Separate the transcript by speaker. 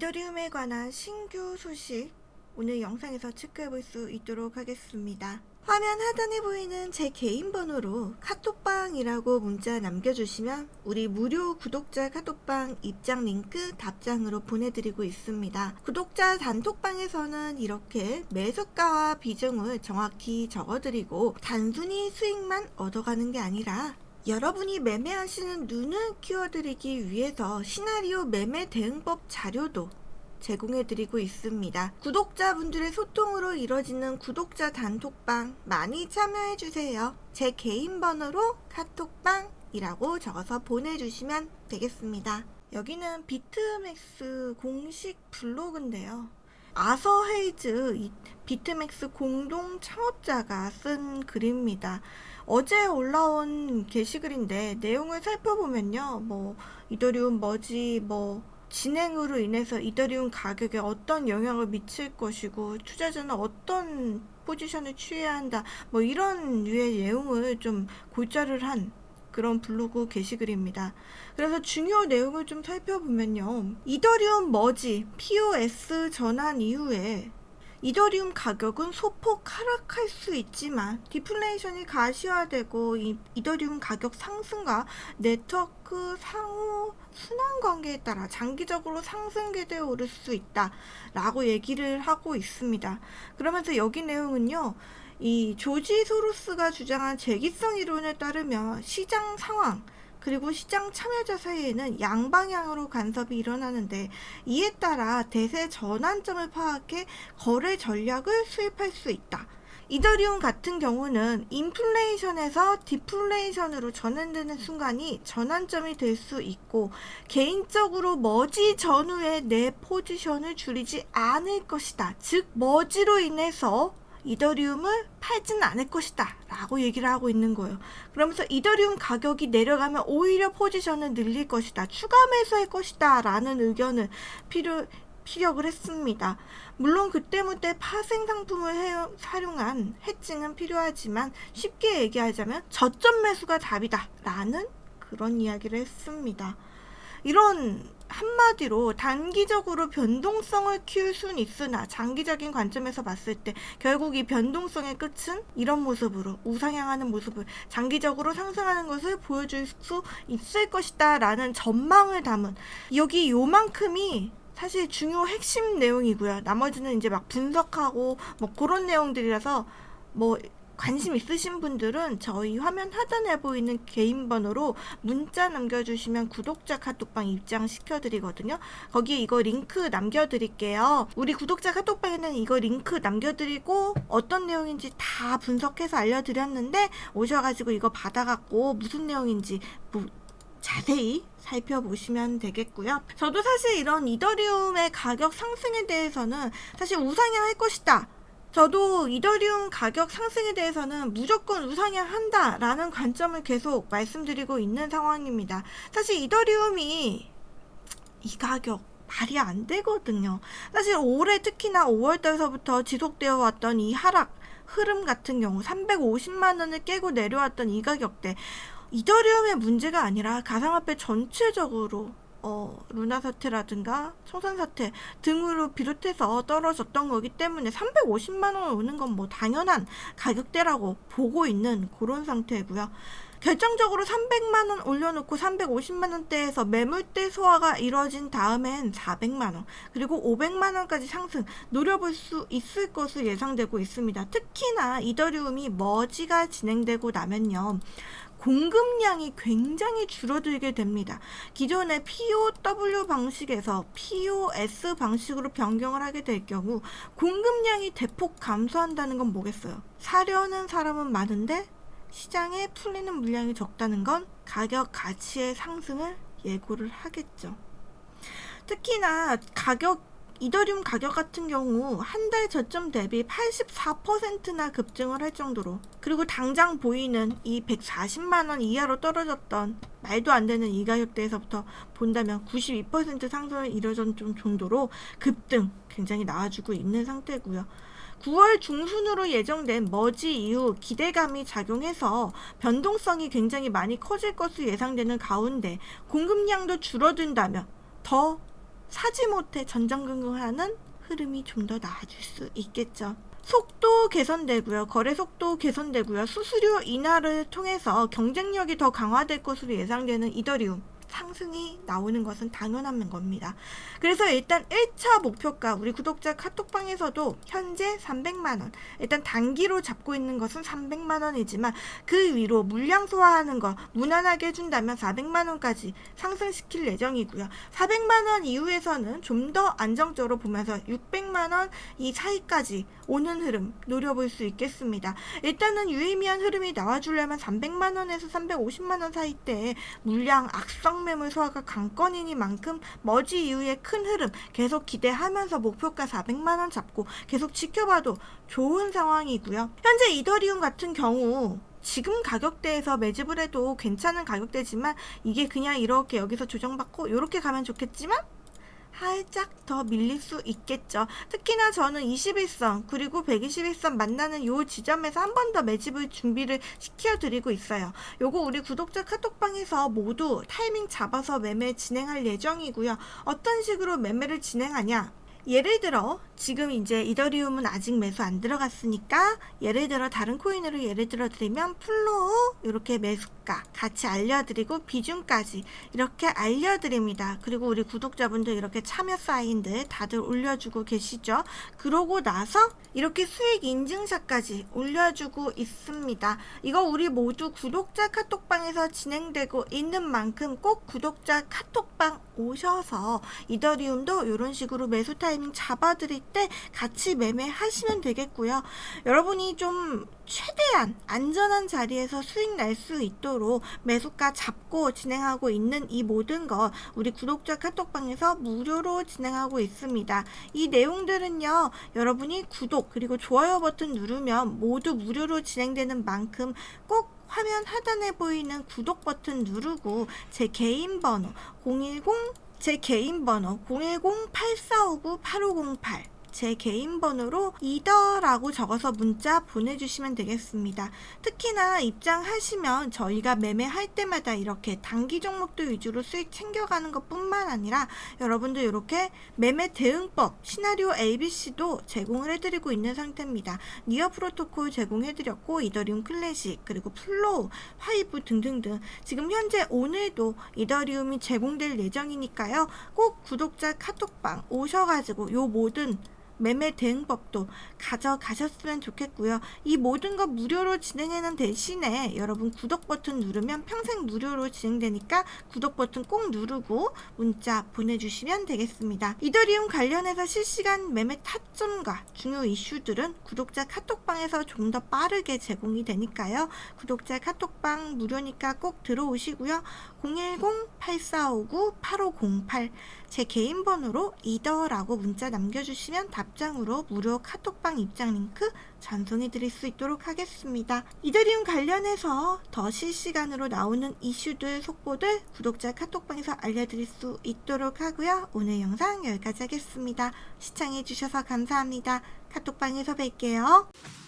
Speaker 1: 이더리움에 관한 신규 소식 오늘 영상에서 체크해 볼 수 있도록 하겠습니다. 화면 하단에 보이는 제 개인 번호로 카톡방이라고 문자 남겨주시면 우리 무료 구독자 카톡방 입장 링크 답장으로 보내드리고 있습니다. 구독자 단톡방에서는 이렇게 매수가와 비중을 정확히 적어드리고 단순히 수익만 얻어가는 게 아니라 여러분이 매매하시는 눈을 키워드리기 위해서 시나리오 매매 대응법 자료도 제공해드리고 있습니다. 구독자분들의 소통으로 이뤄지는 구독자 단톡방 많이 참여해주세요. 제 개인 번호로 카톡방이라고 적어서 보내주시면 되겠습니다. 여기는 비트맥스 공식 블로그인데요. 아서 헤이즈 이 비트맥스 공동 창업자가 쓴 글입니다. 어제 올라온 게시글인데 내용을 살펴보면요. 뭐 이더리움 머지 뭐 진행으로 인해서 이더리움 가격에 어떤 영향을 미칠 것이고 투자자는 어떤 포지션을 취해야 한다. 뭐 이런 류의 내용을 좀 골자를 한 그런 블로그 게시글입니다. 그래서 중요 내용을 좀 살펴보면요. 이더리움 머지 POS 전환 이후에 이더리움 가격은 소폭 하락할 수 있지만 디플레이션이 가시화되고 이 이더리움 가격 상승과 네트워크 상호 순환 관계에 따라 장기적으로 상승 궤도에 오를 수 있다라고 얘기를 하고 있습니다. 그러면서 여기 내용은요. 이 조지 소로스가 주장한 재기성 이론에 따르면 시장 상황 그리고 시장 참여자 사이에는 양방향으로 간섭이 일어나는데 이에 따라 대세 전환점을 파악해 거래 전략을 수립할 수 있다. 이더리움 같은 경우는 인플레이션에서 디플레이션으로 전환되는 순간이 전환점이 될 수 있고 개인적으로 머지 전후에 내 포지션을 줄이지 않을 것이다. 즉 머지로 인해서 이더리움을 팔지는 않을 것이다 라고 얘기를 하고 있는 거예요. 그러면서 이더리움 가격이 내려가면 오히려 포지션을 늘릴 것이다 추가 매수할 것이다 라는 의견을 필요, 피력을 했습니다. 물론 그때무때 파생 상품을 해, 활용한 해칭은 필요하지만 쉽게 얘기하자면 저점 매수가 답이다 라는 그런 이야기를 했습니다. 이런 한마디로 단기적으로 변동성을 키울 수는 있으나 장기적인 관점에서 봤을 때 결국 이 변동성의 끝은 이런 모습으로 우상향하는 모습을 장기적으로 상승하는 것을 보여줄 수 있을 것이다 라는 전망을 담은 여기 요만큼이 사실 중요 핵심 내용이고요. 나머지는 이제 막 분석하고 뭐 그런 내용들이라서 뭐 관심 있으신 분들은 저희 화면 하단에 보이는 개인 번호로 문자 남겨주시면 구독자 카톡방 입장시켜 드리거든요. 거기에 이거 링크 남겨드릴게요. 우리 구독자 카톡방에는 이거 링크 남겨드리고 어떤 내용인지 다 분석해서 알려드렸는데 오셔가지고 이거 받아갖고 무슨 내용인지 뭐 자세히 살펴보시면 되겠고요. 저도 사실 이런 이더리움의 가격 상승에 대해서는 사실 우상향할 것이다. 저도 이더리움 가격 상승에 대해서는 무조건 우상향 한다라는 관점을 계속 말씀드리고 있는 상황입니다. 사실 이더리움이 이 가격 말이 안 되거든요. 사실 올해 특히나 5월달서부터 지속되어 왔던 이 하락 흐름 같은 경우 350만 원을 깨고 내려왔던 이 가격대 이더리움의 문제가 아니라 가상화폐 전체적으로 어, 루나 사태라든가 청산 사태 등으로 비롯해서 떨어졌던 거기 때문에 350만 원 오는 건 뭐 당연한 가격대라고 보고 있는 그런 상태고요. 결정적으로 300만 원 올려놓고 350만 원대에서 매물대 소화가 이뤄진 다음엔 400만 원 그리고 500만 원까지 상승 노려볼 수 있을 것으로 예상되고 있습니다. 특히나 이더리움이 머지가 진행되고 나면요. 공급량이 굉장히 줄어들게 됩니다. 기존의 POW 방식에서 POS 방식으로 변경을 하게 될 경우 공급량이 대폭 감소한다는 건 뭐겠어요? 사려는 사람은 많은데 시장에 풀리는 물량이 적다는 건 가격 가치의 상승을 예고를 하겠죠. 특히나 가격 이더리움 가격 같은 경우 한 달 저점 대비 84%나 급증을 할 정도로 그리고 당장 보이는 이 140만 원 이하로 떨어졌던 말도 안 되는 이 가격대에서부터 본다면 92% 상승을 이뤄졌던 정도로 급등 굉장히 나와주고 있는 상태고요. 9월 중순으로 예정된 머지 이후 기대감이 작용해서 변동성이 굉장히 많이 커질 것으로 예상되는 가운데 공급량도 줄어든다면 더 사지 못해 전전긍긍하는 흐름이 좀 더 나아질 수 있겠죠. 속도 개선되고요. 거래 속도 개선되고요. 수수료 인하를 통해서 경쟁력이 더 강화될 것으로 예상되는 이더리움. 상승이 나오는 것은 당연한 겁니다. 그래서 일단 1차 목표가 우리 구독자 카톡방에서도 현재 300만원 일단 단기로 잡고 있는 것은 300만원이지만 그 위로 물량 소화하는 거 무난하게 해준다면 400만원까지 상승시킬 예정이고요. 400만원 이후에서는 좀 더 안정적으로 보면서 600만원 이 사이까지 오는 흐름 노려볼 수 있겠습니다. 일단은 유의미한 흐름이 나와주려면 300만원에서 350만원 사이 때 물량 악성 매물 소화가 강건이니만큼 머지 이후에 큰 흐름 계속 기대하면서 목표가 400만 원 잡고 계속 지켜봐도 좋은 상황이고요. 현재 이더리움 같은 경우 지금 가격대에서 매집을 해도 괜찮은 가격대지만 이게 그냥 이렇게 여기서 조정받고 이렇게 가면 좋겠지만 살짝 더 밀릴 수 있겠죠. 특히나 저는 21선 그리고 121선 만나는 요 지점에서 한 번 더 매집을 준비를 시켜드리고 있어요. 요거 우리 구독자 카톡방에서 모두 타이밍 잡아서 매매 진행할 예정이고요. 어떤 식으로 매매를 진행하냐? 예를 들어 지금 이제 이더리움은 아직 매수 안 들어갔으니까 예를 들어 다른 코인으로 예를 들어 드리면 플로우 이렇게 매수가 같이 알려드리고 비중까지 이렇게 알려드립니다. 그리고 우리 구독자분들 이렇게 참여 사인들 다들 올려주고 계시죠? 그러고 나서 이렇게 수익 인증샷까지 올려주고 있습니다. 이거 우리 모두 구독자 카톡방에서 진행되고 있는 만큼 꼭 구독자 카톡방 오셔서 이더리움도 이런 식으로 매수 타 이밍 잡아드릴 때 같이 매매하시면 되겠고요. 여러분이 좀 최대한 안전한 자리에서 수익 날 수 있도록 매수가 잡고 진행하고 있는 이 모든 것 우리 구독자 카톡방에서 무료로 진행하고 있습니다. 이 내용들은요, 여러분이 구독 그리고 좋아요 버튼 누르면 모두 무료로 진행되는 만큼 꼭 화면 하단에 보이는 구독 버튼 누르고 제 개인 번호 010 제 개인 번호 010-8459-8508 제 개인 번호로 이더라고 적어서 문자 보내주시면 되겠습니다. 특히나 입장하시면 저희가 매매할 때마다 이렇게 단기 종목들 위주로 수익 챙겨가는 것 뿐만 아니라 여러분들 이렇게 매매 대응법 시나리오 ABC도 제공을 해드리고 있는 상태입니다. 니어 프로토콜 제공해드렸고 이더리움 클래식 그리고 플로우 화이브 등등등 지금 현재 오늘도 이더리움이 제공될 예정이니까요. 꼭 구독자 카톡방 오셔가지고 요 모든 매매 대응법도 가져가셨으면 좋겠고요. 이 모든 거 무료로 진행하는 대신에 여러분 구독 버튼 누르면 평생 무료로 진행되니까 구독 버튼 꼭 누르고 문자 보내주시면 되겠습니다. 이더리움 관련해서 실시간 매매 타점과 중요 이슈들은 구독자 카톡방에서 좀 더 빠르게 제공이 되니까요. 구독자 카톡방 무료니까 꼭 들어오시고요. 010-8459-8508 제 개인 번호로 이더라고 문자 남겨주시면 답장으로 무료 카톡방 입장 링크 전송해 드릴 수 있도록 하겠습니다. 이더리움 관련해서 더 실시간으로 나오는 이슈들, 속보들 구독자 카톡방에서 알려드릴 수 있도록 하고요. 오늘 영상 여기까지 하겠습니다. 시청해 주셔서 감사합니다. 카톡방에서 뵐게요.